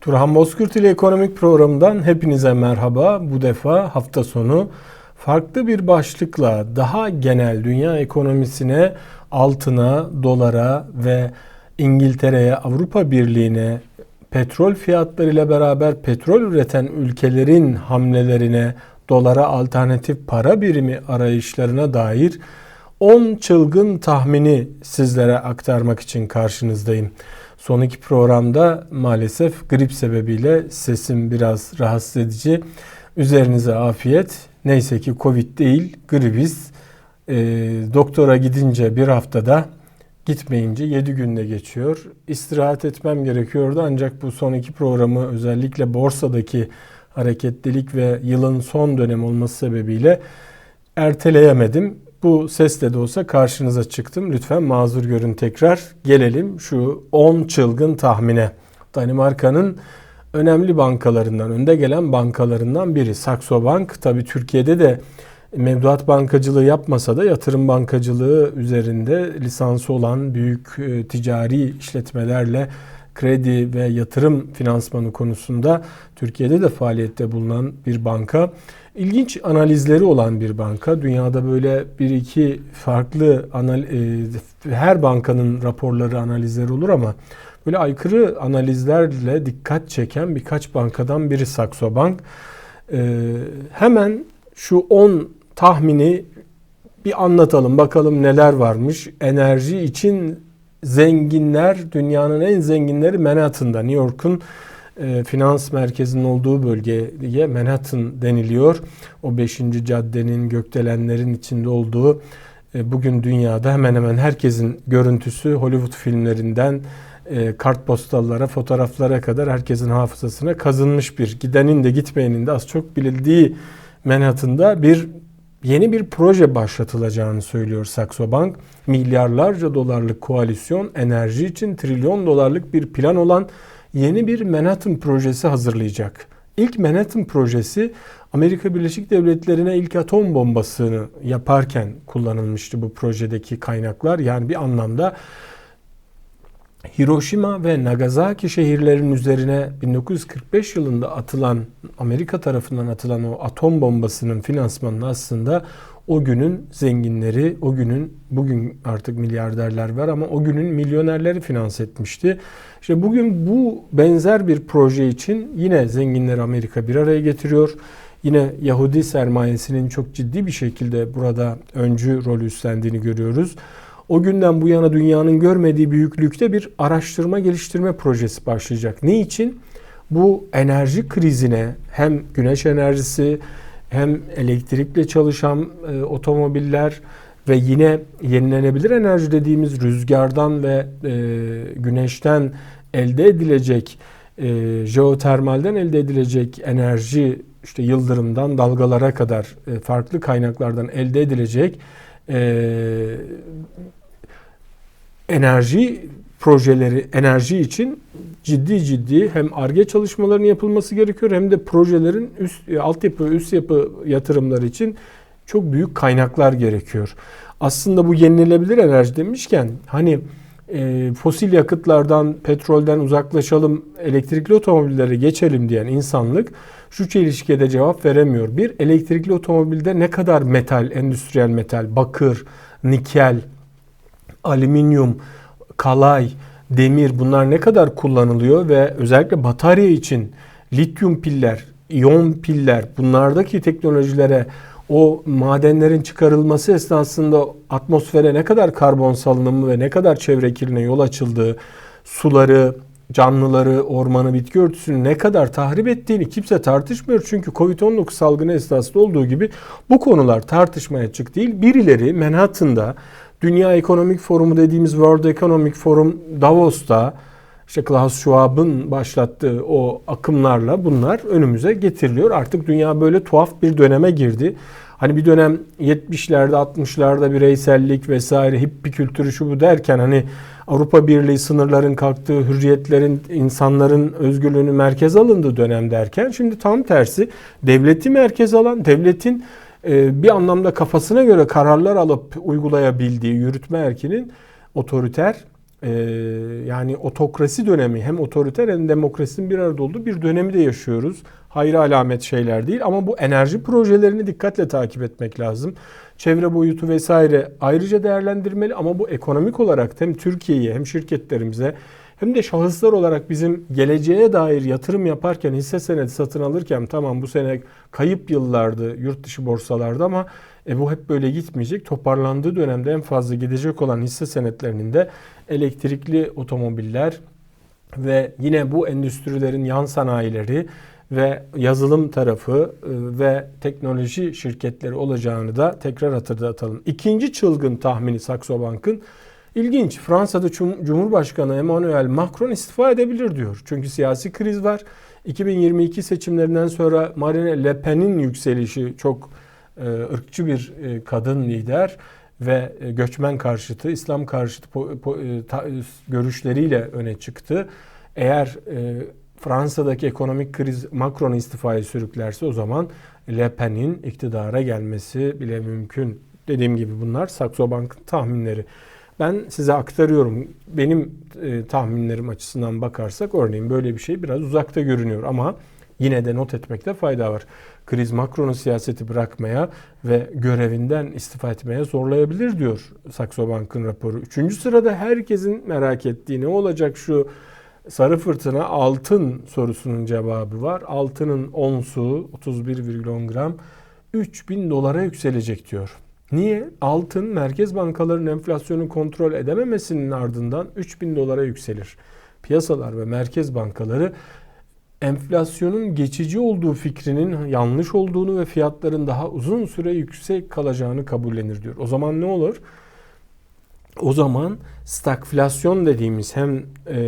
Turhan Bozkurt ile ekonomik programından hepinize merhaba. Bu defa hafta sonu farklı bir başlıkla daha genel dünya ekonomisine, altına, dolara ve İngiltere'ye, Avrupa Birliği'ne, petrol fiyatlarıyla beraber petrol üreten ülkelerin hamlelerine, dolara alternatif para birimi arayışlarına dair 10 çılgın tahmini sizlere aktarmak için karşınızdayım. Son iki programda maalesef grip sebebiyle sesim biraz rahatsız edici. Üzerinize afiyet. Neyse ki Covid değil, gribiz. E, doktora gidince bir haftada, gitmeyince 7 günde geçiyor. İstirahat etmem gerekiyordu ancak bu son iki programı özellikle borsadaki hareketlilik ve yılın son dönem olması sebebiyle erteleyemedim. Bu sesle de olsa karşınıza çıktım. Lütfen mazur görün tekrar. Gelelim şu 10 çılgın tahmine. Danimarka'nın önemli bankalarından, önde gelen bankalarından biri Saxo Bank. Tabii Türkiye'de de mevduat bankacılığı yapmasa da yatırım bankacılığı üzerinde lisansı olan büyük e, ticari işletmelerle kredi ve yatırım finansmanı konusunda Türkiye'de de faaliyette bulunan bir banka. İlginç analizleri olan bir banka. Dünyada böyle bir iki farklı anal e, her bankanın raporları, analizleri olur ama böyle aykırı analizlerle dikkat çeken birkaç bankadan biri Saxo Bank. E, hemen şu 10 tahmini bir anlatalım bakalım neler varmış. Enerji için zenginler dünyanın en zenginleri Manhattan'da New York'un e, finans merkezinin olduğu bölgeye Manhattan deniliyor. O 5. caddenin gökdelenlerin içinde olduğu e, bugün dünyada hemen hemen herkesin görüntüsü Hollywood filmlerinden e, kartpostallara, fotoğraflara kadar herkesin hafızasına kazınmış bir gidenin de gitmeyenin de az çok bilindiği Manhattan'da bir yeni bir proje başlatılacağını söylüyor Saxo Bank. Milyarlarca dolarlık koalisyon enerji için trilyon dolarlık bir plan olan yeni bir Manhattan projesi hazırlayacak. İlk Manhattan projesi Amerika Birleşik Devletleri'ne ilk atom bombasını yaparken kullanılmıştı bu projedeki kaynaklar. Yani bir anlamda Hiroşima ve Nagasaki şehirlerinin üzerine 1945 yılında atılan Amerika tarafından atılan o atom bombasının finansmanını aslında o günün zenginleri, o günün bugün artık milyarderler var ama o günün milyonerleri finanse etmişti. İşte bugün bu benzer bir proje için yine zenginleri Amerika bir araya getiriyor. Yine Yahudi sermayesinin çok ciddi bir şekilde burada öncü rol üstlendiğini görüyoruz. O günden bu yana dünyanın görmediği büyüklükte bir araştırma geliştirme projesi başlayacak. Ne için? Bu enerji krizine hem güneş enerjisi hem elektrikle çalışan e, otomobiller ve yine yenilenebilir enerji dediğimiz rüzgardan ve e, güneşten elde edilecek e, jeotermalden elde edilecek enerji işte yıldırımdan dalgalara kadar e, farklı kaynaklardan elde edilecek e, enerji projeleri enerji için ciddi ciddi hem ARGE çalışmalarının yapılması gerekiyor hem de projelerin üst e, altyapı üst yapı yatırımları için çok büyük kaynaklar gerekiyor. Aslında bu yenilenebilir enerji demişken hani e, fosil yakıtlardan, petrolden uzaklaşalım, elektrikli otomobillere geçelim diyen insanlık şu çelişkiye de cevap veremiyor. Bir, elektrikli otomobilde ne kadar metal, endüstriyel metal, bakır, nikel, alüminyum, kalay, demir bunlar ne kadar kullanılıyor ve özellikle batarya için lityum piller, iyon piller bunlardaki teknolojilere o madenlerin çıkarılması esnasında atmosfere ne kadar karbon salınımı ve ne kadar çevre kirliliğine yol açıldığı, suları, canlıları, ormanı, bitki örtüsünü ne kadar tahrip ettiğini kimse tartışmıyor. Çünkü Covid-19 salgını esnasında olduğu gibi bu konular tartışmaya açık değil. Birileri Manhattan'da Dünya Ekonomik Forumu dediğimiz World Economic Forum Davos'ta işte Klaus Schwab'ın başlattığı o akımlarla bunlar önümüze getiriliyor. Artık dünya böyle tuhaf bir döneme girdi. Hani bir dönem 70'lerde 60'larda bireysellik vesaire hippi kültürü şu bu derken hani Avrupa Birliği sınırların kalktığı, hürriyetlerin, insanların özgürlüğünü merkez alındığı dönem derken şimdi tam tersi devleti merkez alan, devletin bir anlamda kafasına göre kararlar alıp uygulayabildiği yürütme erkinin otoriter e, yani otokrasi dönemi hem otoriter hem demokrasinin bir arada olduğu bir dönemi de yaşıyoruz. Hayra alamet şeyler değil ama bu enerji projelerini dikkatle takip etmek lazım. Çevre boyutu vesaire ayrıca değerlendirmeli ama bu ekonomik olarak hem Türkiye'ye hem şirketlerimize hem de şahıslar olarak bizim geleceğe dair yatırım yaparken hisse senedi satın alırken tamam bu sene kayıp yıllardı yurt dışı borsalarda ama e bu hep böyle gitmeyecek. Toparlandığı dönemde en fazla gidecek olan hisse senetlerinin de elektrikli otomobiller ve yine bu endüstrilerin yan sanayileri ve yazılım tarafı e, ve teknoloji şirketleri olacağını da tekrar hatırlatalım. İkinci çılgın tahmini Saxo Bank'ın ilginç. Fransa'da Cumhurbaşkanı Emmanuel Macron istifa edebilir diyor. Çünkü siyasi kriz var. 2022 seçimlerinden sonra Marine Le Pen'in yükselişi çok e, ırkçı bir e, kadın lider ve e, göçmen karşıtı, İslam karşıtı görüşleriyle öne çıktı. Eğer Fransa'daki ekonomik kriz Macron'u istifaya sürüklerse o zaman Le Pen'in iktidara gelmesi bile mümkün. Dediğim gibi bunlar Saxo Bank'ın tahminleri. Ben size aktarıyorum. Benim e, tahminlerim açısından bakarsak örneğin böyle bir şey biraz uzakta görünüyor ama yine de not etmekte fayda var. Kriz Macron'un siyaseti bırakmaya ve görevinden istifa etmeye zorlayabilir diyor Saxo Bank'ın raporu. Üçüncü sırada herkesin merak ettiği ne olacak şu sarı fırtına altın sorusunun cevabı var. Altının onsu 31,10 gram 3000 dolara yükselecek diyor. Niye? Altın merkez bankalarının enflasyonu kontrol edememesinin ardından 3000 dolara yükselir. Piyasalar ve merkez bankaları enflasyonun geçici olduğu fikrinin yanlış olduğunu ve fiyatların daha uzun süre yüksek kalacağını kabullenir diyor. O zaman ne olur? O zaman stagflasyon dediğimiz hem e,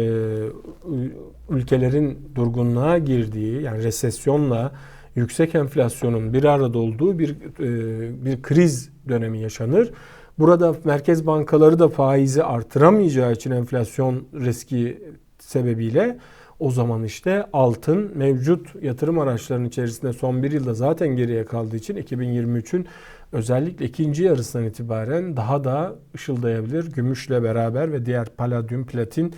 ülkelerin durgunluğa girdiği yani resesyonla yüksek enflasyonun bir arada olduğu bir e, bir kriz dönemi yaşanır. Burada merkez bankaları da faizi artıramayacağı için enflasyon riski sebebiyle o zaman işte altın mevcut yatırım araçlarının içerisinde son bir yılda zaten geriye kaldığı için 2023'ün özellikle ikinci yarısından itibaren daha da ışıldayabilir. Gümüşle beraber ve diğer paladyum, platin,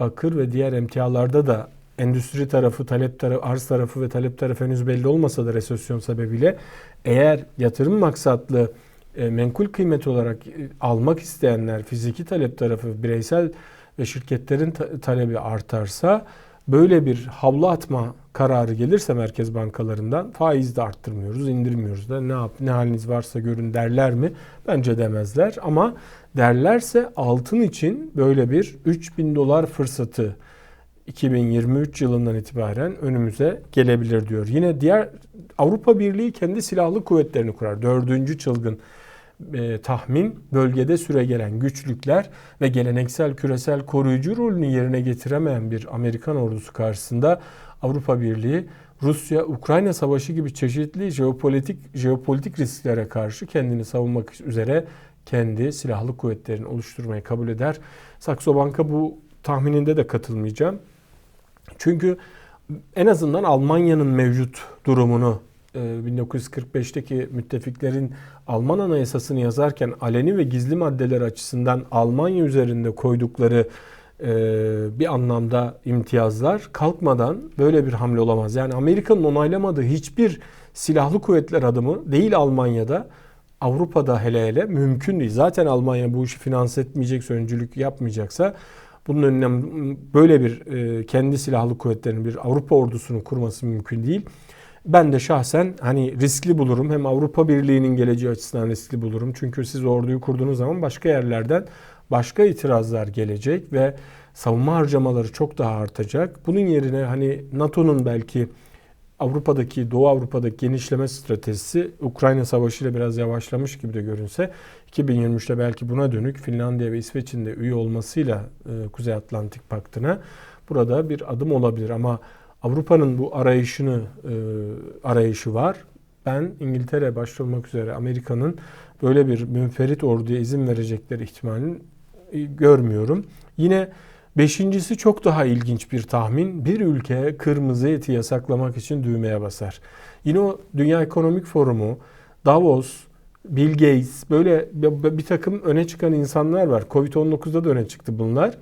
bakır ve diğer emtialarda da endüstri tarafı, talep tarafı, arz tarafı ve talep tarafı henüz belli olmasa da resesyon sebebiyle eğer yatırım maksatlı e, menkul kıymet olarak e, almak isteyenler fiziki talep tarafı bireysel ve şirketlerin ta- talebi artarsa böyle bir havlu atma kararı gelirse merkez bankalarından faiz de arttırmıyoruz, indirmiyoruz da ne yap ne haliniz varsa görün derler mi? Bence demezler ama derlerse altın için böyle bir 3000 dolar fırsatı 2023 yılından itibaren önümüze gelebilir diyor. Yine diğer Avrupa Birliği kendi silahlı kuvvetlerini kurar. Dördüncü çılgın e, tahmin bölgede süre gelen güçlükler ve geleneksel küresel koruyucu rolünü yerine getiremeyen bir Amerikan ordusu karşısında Avrupa Birliği Rusya-Ukrayna savaşı gibi çeşitli jeopolitik jeopolitik risklere karşı kendini savunmak üzere kendi silahlı kuvvetlerini oluşturmayı kabul eder. Sakso Banka bu tahmininde de katılmayacağım. Çünkü en azından Almanya'nın mevcut durumunu 1945'teki e, müttefiklerin Alman anayasasını yazarken aleni ve gizli maddeler açısından Almanya üzerinde koydukları e, bir anlamda imtiyazlar kalkmadan böyle bir hamle olamaz. Yani Amerika'nın onaylamadığı hiçbir silahlı kuvvetler adımı değil Almanya'da Avrupa'da hele hele mümkün değil. Zaten Almanya bu işi finanse etmeyecekse, öncülük yapmayacaksa bunun önüne böyle bir e, kendi silahlı kuvvetlerinin bir Avrupa ordusunu kurması mümkün değil. Ben de şahsen hani riskli bulurum. Hem Avrupa Birliği'nin geleceği açısından riskli bulurum. Çünkü siz orduyu kurduğunuz zaman başka yerlerden başka itirazlar gelecek ve savunma harcamaları çok daha artacak. Bunun yerine hani NATO'nun belki Avrupa'daki, Doğu Avrupa'daki genişleme stratejisi Ukrayna Savaşı ile biraz yavaşlamış gibi de görünse 2023'te belki buna dönük Finlandiya ve İsveç'in de üye olmasıyla e, Kuzey Atlantik Paktı'na burada bir adım olabilir ama Avrupa'nın bu arayışını e, arayışı var. Ben İngiltere başta olmak üzere Amerika'nın böyle bir münferit orduya izin verecekleri ihtimalini e, görmüyorum. Yine beşincisi çok daha ilginç bir tahmin. Bir ülke kırmızı eti yasaklamak için düğmeye basar. Yine o Dünya Ekonomik Forumu, Davos, Bill Gates böyle bir, takım öne çıkan insanlar var. Covid-19'da da öne çıktı bunlar.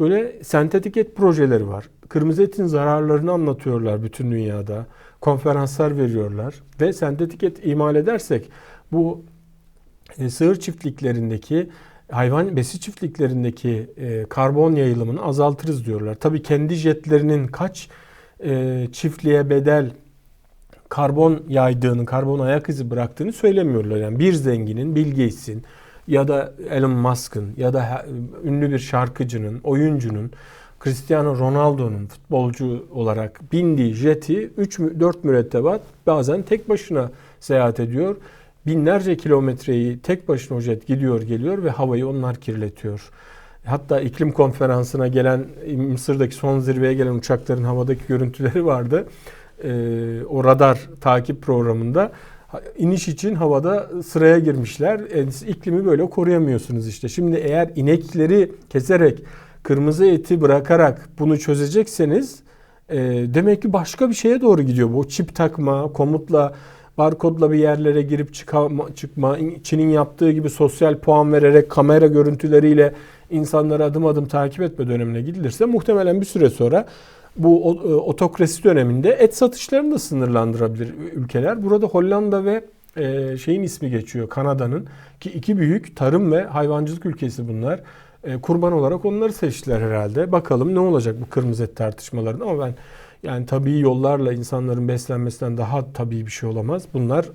Böyle sentetik et projeleri var. Kırmızı etin zararlarını anlatıyorlar bütün dünyada. Konferanslar veriyorlar ve sentetik et imal edersek bu e, sığır çiftliklerindeki hayvan besi çiftliklerindeki e, karbon yayılımını azaltırız diyorlar. Tabii kendi jetlerinin kaç e, çiftliğe bedel karbon yaydığını, karbon ayak izi bıraktığını söylemiyorlar. Yani bir zenginin, Bill Gates'in ya da Elon Musk'ın ya da ünlü bir şarkıcının, oyuncunun, Cristiano Ronaldo'nun futbolcu olarak bindiği jeti 3-4 mürettebat bazen tek başına seyahat ediyor. Binlerce kilometreyi tek başına o jet gidiyor geliyor ve havayı onlar kirletiyor. Hatta iklim konferansına gelen Mısır'daki son zirveye gelen uçakların havadaki görüntüleri vardı. Ee, o radar takip programında iniş için havada sıraya girmişler. E, iklimi böyle koruyamıyorsunuz işte. Şimdi eğer inekleri keserek kırmızı eti bırakarak bunu çözecekseniz e, demek ki başka bir şeye doğru gidiyor. Bu çip takma, komutla barkodla bir yerlere girip çıkma, çıkma, Çin'in yaptığı gibi sosyal puan vererek kamera görüntüleriyle insanları adım adım takip etme dönemine gidilirse muhtemelen bir süre sonra bu e, otokrasi döneminde et satışlarını da sınırlandırabilir ülkeler. Burada Hollanda ve e, şeyin ismi geçiyor Kanada'nın ki iki büyük tarım ve hayvancılık ülkesi bunlar. E, kurban olarak onları seçtiler herhalde. Bakalım ne olacak bu kırmızı et tartışmalarında ama ben yani tabii yollarla insanların beslenmesinden daha tabii bir şey olamaz. Bunlar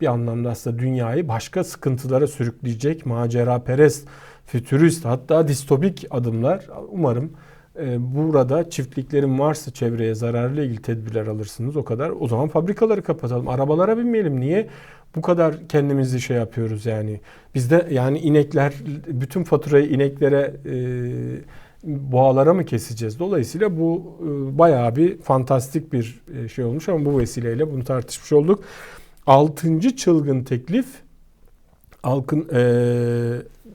bir anlamda aslında dünyayı başka sıkıntılara sürükleyecek macera perest, fütürist hatta distopik adımlar. Umarım burada çiftliklerin varsa çevreye zararlı ilgili tedbirler alırsınız o kadar. O zaman fabrikaları kapatalım. Arabalara binmeyelim. Niye bu kadar kendimizi şey yapıyoruz yani? Bizde yani inekler bütün faturayı ineklere e, boğalara mı keseceğiz? Dolayısıyla bu e, bayağı bir fantastik bir e, şey olmuş ama bu vesileyle bunu tartışmış olduk. Altıncı çılgın teklif Alkın, e,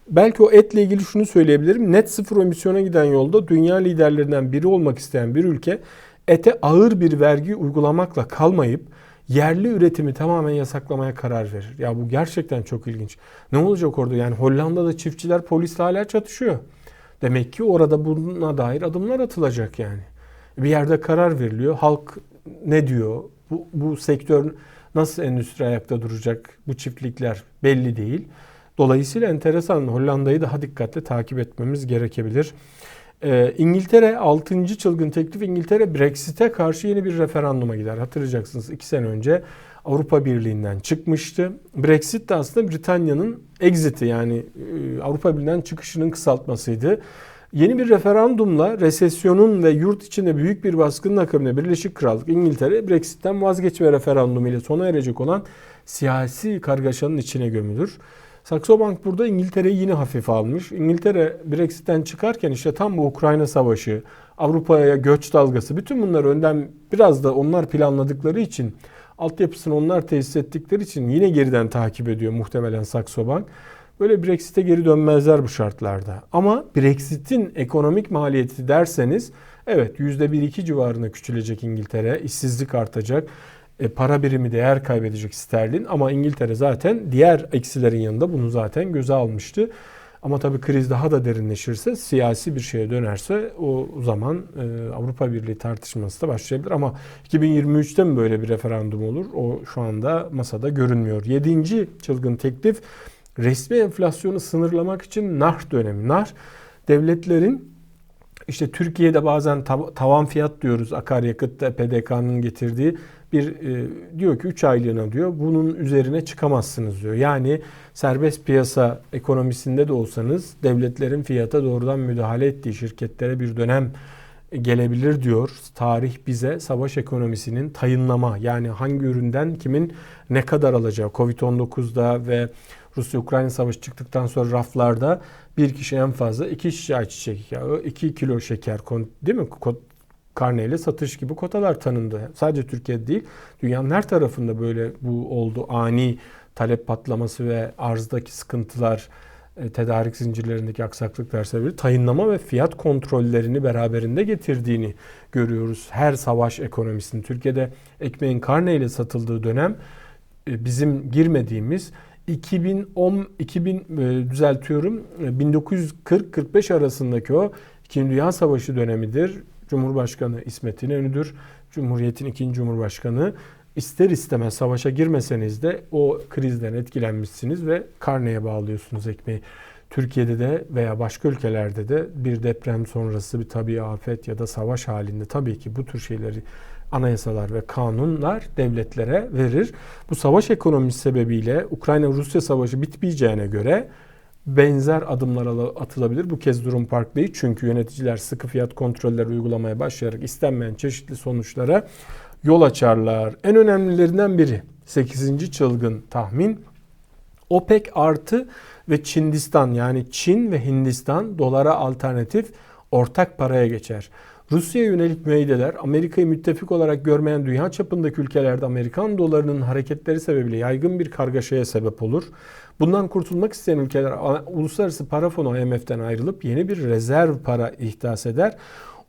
belki o etle ilgili şunu söyleyebilirim. Net sıfır emisyona giden yolda dünya liderlerinden biri olmak isteyen bir ülke ete ağır bir vergi uygulamakla kalmayıp yerli üretimi tamamen yasaklamaya karar verir. Ya bu gerçekten çok ilginç. Ne olacak orada? Yani Hollanda'da çiftçiler polisle hala çatışıyor. Demek ki orada buna dair adımlar atılacak yani. Bir yerde karar veriliyor. Halk ne diyor? Bu, bu sektör nasıl endüstri ayakta duracak? Bu çiftlikler belli değil. Dolayısıyla enteresan Hollanda'yı daha dikkatli takip etmemiz gerekebilir. Ee, İngiltere 6. çılgın teklif İngiltere Brexit'e karşı yeni bir referanduma gider. Hatırlayacaksınız 2 sene önce Avrupa Birliği'nden çıkmıştı. Brexit de aslında Britanya'nın exit'i yani e, Avrupa Birliği'nden çıkışının kısaltmasıydı. Yeni bir referandumla resesyonun ve yurt içinde büyük bir baskının akabinde Birleşik Krallık İngiltere Brexit'ten vazgeçme referandumu ile sona erecek olan siyasi kargaşanın içine gömülür. Saxo Bank burada İngiltere'yi yine hafif almış. İngiltere Brexit'ten çıkarken işte tam bu Ukrayna Savaşı, Avrupa'ya göç dalgası bütün bunlar önden biraz da onlar planladıkları için altyapısını onlar tesis ettikleri için yine geriden takip ediyor muhtemelen Saxo Bank. Böyle Brexit'e geri dönmezler bu şartlarda. Ama Brexit'in ekonomik maliyeti derseniz evet %1-2 civarında küçülecek İngiltere, işsizlik artacak, e, para birimi değer kaybedecek sterlin ama İngiltere zaten diğer eksilerin yanında bunu zaten göze almıştı. Ama tabii kriz daha da derinleşirse, siyasi bir şeye dönerse o zaman e, Avrupa Birliği tartışması da başlayabilir. Ama 2023'te mi böyle bir referandum olur? O şu anda masada görünmüyor. Yedinci çılgın teklif resmi enflasyonu sınırlamak için nar dönemi. Nar devletlerin işte Türkiye'de bazen tav- tavan fiyat diyoruz akaryakıtta PDK'nın getirdiği bir e, diyor ki 3 aylığına diyor bunun üzerine çıkamazsınız diyor. Yani serbest piyasa ekonomisinde de olsanız devletlerin fiyata doğrudan müdahale ettiği şirketlere bir dönem gelebilir diyor. Tarih bize savaş ekonomisinin tayınlama yani hangi üründen kimin ne kadar alacağı Covid-19'da ve Rusya-Ukrayna savaşı çıktıktan sonra raflarda bir kişi en fazla iki şişe ayçiçek iki kilo şeker değil mi? Karneyle satış gibi kotalar tanındı. Sadece Türkiye'de değil, dünyanın her tarafında böyle bu oldu. Ani talep patlaması ve arzdaki sıkıntılar, e, tedarik zincirlerindeki aksaklıklar sebebiyle tayınlama ve fiyat kontrollerini beraberinde getirdiğini görüyoruz. Her savaş ekonomisinin Türkiye'de ekmeğin karneyle satıldığı dönem e, bizim girmediğimiz 2010 2000 e, düzeltiyorum 1940-45 arasındaki o İkinci Dünya Savaşı dönemidir. Cumhurbaşkanı İsmet İnönü'dür. Cumhuriyet'in ikinci Cumhurbaşkanı. İster istemez savaşa girmeseniz de o krizden etkilenmişsiniz ve karneye bağlıyorsunuz ekmeği. Türkiye'de de veya başka ülkelerde de bir deprem sonrası bir tabi afet ya da savaş halinde tabii ki bu tür şeyleri anayasalar ve kanunlar devletlere verir. Bu savaş ekonomisi sebebiyle Ukrayna-Rusya savaşı bitmeyeceğine göre benzer adımlar atılabilir. Bu kez durum farklı değil. Çünkü yöneticiler sıkı fiyat kontrolleri uygulamaya başlayarak istenmeyen çeşitli sonuçlara yol açarlar. En önemlilerinden biri 8. çılgın tahmin OPEC artı ve Çindistan yani Çin ve Hindistan dolara alternatif ortak paraya geçer. Rusya'ya yönelik müeyyideler Amerika'yı müttefik olarak görmeyen dünya çapındaki ülkelerde Amerikan dolarının hareketleri sebebiyle yaygın bir kargaşaya sebep olur. Bundan kurtulmak isteyen ülkeler Uluslararası Para Fonu IMF'den ayrılıp yeni bir rezerv para ihdas eder.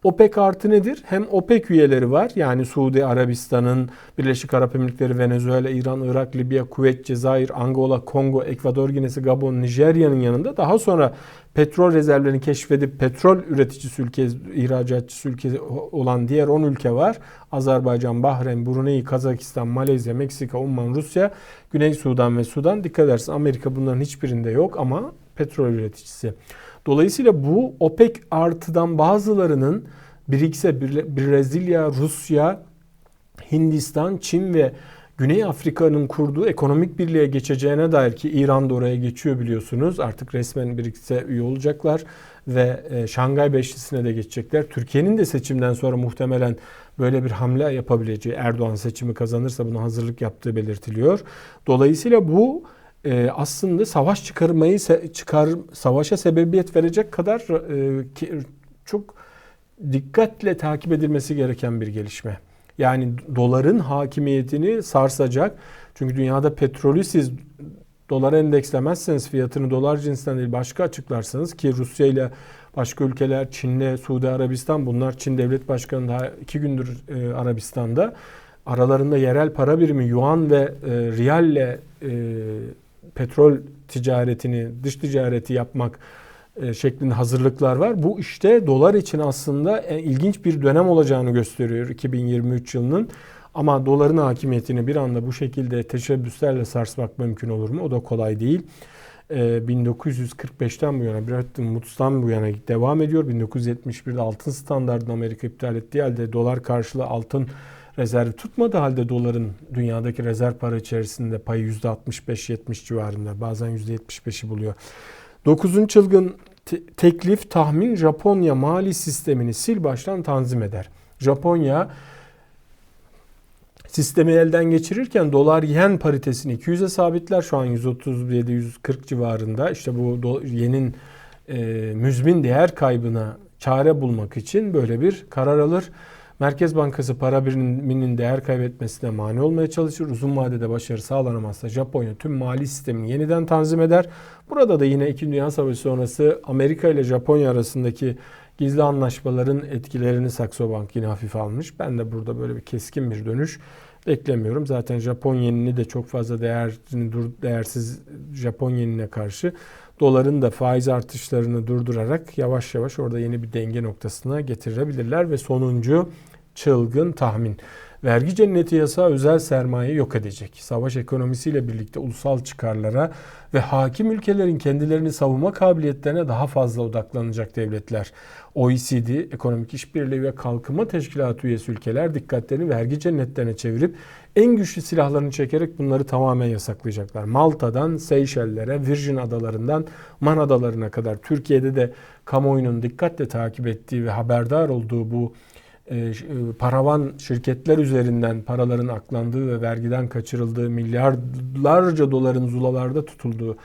OPEC artı nedir? Hem OPEC üyeleri var. Yani Suudi Arabistan'ın, Birleşik Arap Emirlikleri, Venezuela, İran, Irak, Libya, Kuveyt, Cezayir, Angola, Kongo, Ekvador Ginesi, Gabon, Nijerya'nın yanında daha sonra petrol rezervlerini keşfedip petrol üreticisi ülke, ihracatçısı ülke olan diğer 10 ülke var. Azerbaycan, Bahreyn, Brunei, Kazakistan, Malezya, Meksika, Umman, Rusya, Güney Sudan ve Sudan. Dikkat edersin Amerika bunların hiçbirinde yok ama petrol üreticisi. Dolayısıyla bu OPEC artıdan bazılarının BRICS'e Brezilya, Rusya, Hindistan, Çin ve Güney Afrika'nın kurduğu ekonomik birliğe geçeceğine dair ki İran da oraya geçiyor biliyorsunuz. Artık resmen BRICS'e üye olacaklar ve e, Şangay Beşlisi'ne de geçecekler. Türkiye'nin de seçimden sonra muhtemelen böyle bir hamle yapabileceği Erdoğan seçimi kazanırsa buna hazırlık yaptığı belirtiliyor. Dolayısıyla bu e, aslında savaş çıkarmayı çıkar savaşa sebebiyet verecek kadar e, çok dikkatle takip edilmesi gereken bir gelişme. Yani doların hakimiyetini sarsacak. Çünkü dünyada petrolü siz dolar endekslemezseniz fiyatını dolar cinsinden değil başka açıklarsanız ki Rusya ile başka ülkeler Çin'le Suudi Arabistan bunlar Çin Devlet Başkanı daha iki gündür e, Arabistan'da aralarında yerel para birimi yuan ve e, riyalle e, petrol ticaretini, dış ticareti yapmak e, şeklinde hazırlıklar var. Bu işte dolar için aslında ilginç bir dönem olacağını gösteriyor 2023 yılının. Ama doların hakimiyetini bir anda bu şekilde teşebbüslerle sarsmak mümkün olur mu? O da kolay değil. 1945'ten e, bu yana, Bretton Woods'tan bu yana devam ediyor. 1971'de altın standartını Amerika iptal ettiği halde dolar karşılığı altın rezerv tutmadığı halde doların dünyadaki rezerv para içerisinde payı %65-70 civarında bazen %75'i buluyor. Dokuzun çılgın te- teklif tahmin Japonya mali sistemini sil baştan tanzim eder. Japonya sistemi elden geçirirken dolar yen paritesini 200'e sabitler. Şu an 137-140 civarında. İşte bu yenin e, müzmin değer kaybına çare bulmak için böyle bir karar alır. Merkez Bankası para biriminin değer kaybetmesine mani olmaya çalışır. Uzun vadede başarı sağlanamazsa Japonya tüm mali sistemini yeniden tanzim eder. Burada da yine 2. Dünya Savaşı sonrası Amerika ile Japonya arasındaki gizli anlaşmaların etkilerini Saxo Bank yine hafif almış. Ben de burada böyle bir keskin bir dönüş beklemiyorum. Zaten Japon yenini de çok fazla değerini değersiz Japon yenine karşı doların da faiz artışlarını durdurarak yavaş yavaş orada yeni bir denge noktasına getirebilirler. Ve sonuncu çılgın tahmin. Vergi cenneti yasağı özel sermaye yok edecek. Savaş ekonomisiyle birlikte ulusal çıkarlara ve hakim ülkelerin kendilerini savunma kabiliyetlerine daha fazla odaklanacak devletler. OECD, Ekonomik İşbirliği ve Kalkınma Teşkilatı üyesi ülkeler dikkatlerini vergi cennetlerine çevirip en güçlü silahlarını çekerek bunları tamamen yasaklayacaklar. Malta'dan Seyşellere, Virgin Adalarından Man Adalarına kadar Türkiye'de de kamuoyunun dikkatle takip ettiği ve haberdar olduğu bu paravan şirketler üzerinden paraların aklandığı ve vergiden kaçırıldığı milyarlarca doların zulalarda tutulduğu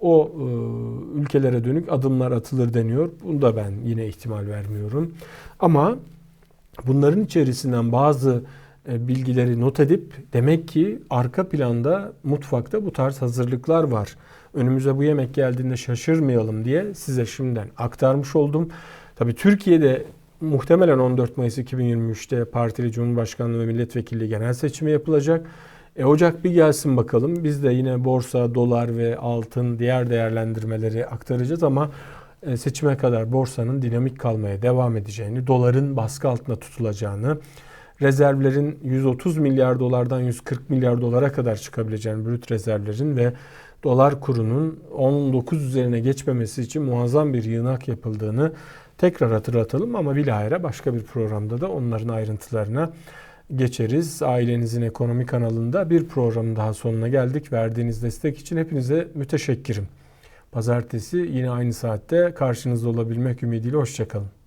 o e, ülkelere dönük adımlar atılır deniyor. Bunu da ben yine ihtimal vermiyorum. Ama bunların içerisinden bazı bilgileri not edip demek ki arka planda mutfakta bu tarz hazırlıklar var. Önümüze bu yemek geldiğinde şaşırmayalım diye size şimdiden aktarmış oldum. Tabii Türkiye'de muhtemelen 14 Mayıs 2023'te partili Cumhurbaşkanlığı ve milletvekilliği genel seçimi yapılacak. E, Ocak bir gelsin bakalım. Biz de yine borsa, dolar ve altın diğer değerlendirmeleri aktaracağız ama e, seçime kadar borsanın dinamik kalmaya devam edeceğini, doların baskı altında tutulacağını, rezervlerin 130 milyar dolardan 140 milyar dolara kadar çıkabileceğini, brüt rezervlerin ve dolar kurunun 19 üzerine geçmemesi için muazzam bir yığınak yapıldığını tekrar hatırlatalım ama bilahare başka bir programda da onların ayrıntılarına geçeriz. Ailenizin ekonomi kanalında bir programın daha sonuna geldik. Verdiğiniz destek için hepinize müteşekkirim. Pazartesi yine aynı saatte karşınızda olabilmek ümidiyle hoşçakalın.